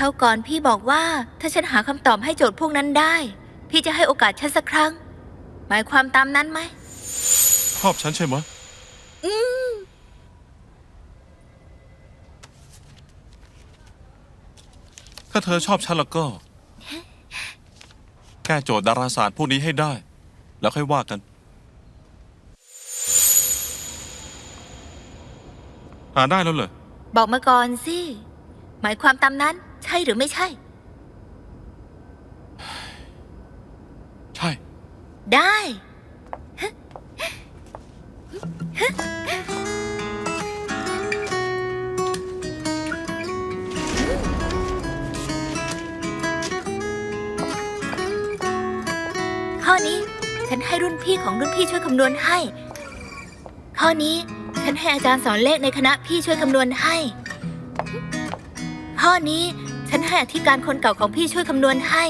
ราวก่อนพี่บอกว่า ถ้าฉันหาคำตอบให้โจทย์พวกนั้นได้ พี่จะให้โอกาสฉันสักครั้ง หมายความตามนั้นไหม ชอบฉันใช่ไหมถ้าเธอชอบฉันแล้วก็ แก้โจทย์ดาราศาสตร์พวกนี้ให้ได้ แล้วค่อยว่ากัน หาได้แล้วเหรอ บอกมาก่อนสิ หมายความตามนั้น ใช่หรือไม่ใช่ ใช่ ได้ข้อนี้ฉันให้รุ่นพี่ของรุ่นพี่ช่วยคำนวณให้ ข้อนี้ฉันให้อาจารย์สอนเลขในคณะพี่ช่วยคำนวณให้ ข้อนี้ฉันให้อธิการคนเก่าของพี่ช่วยคำนวณให้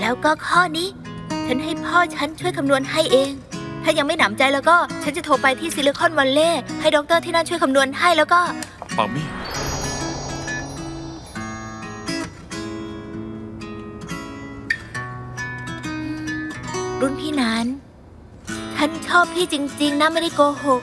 แล้วก็ข้อนี้ ฉันให้พ่อฉันช่วยคำนวณให้เอง ถ้ายังไม่หนำใจแล้วก็ฉันจะโทรไปที่ซิลิคอนวัลเลย์ให้ด็อกเตอร์ที่นั่นช่วยคำนวณให้แล้วก็ ปามี่รุ่นพี่นั้น ฉันชอบพี่จริง ๆนะไม่ได้โกหก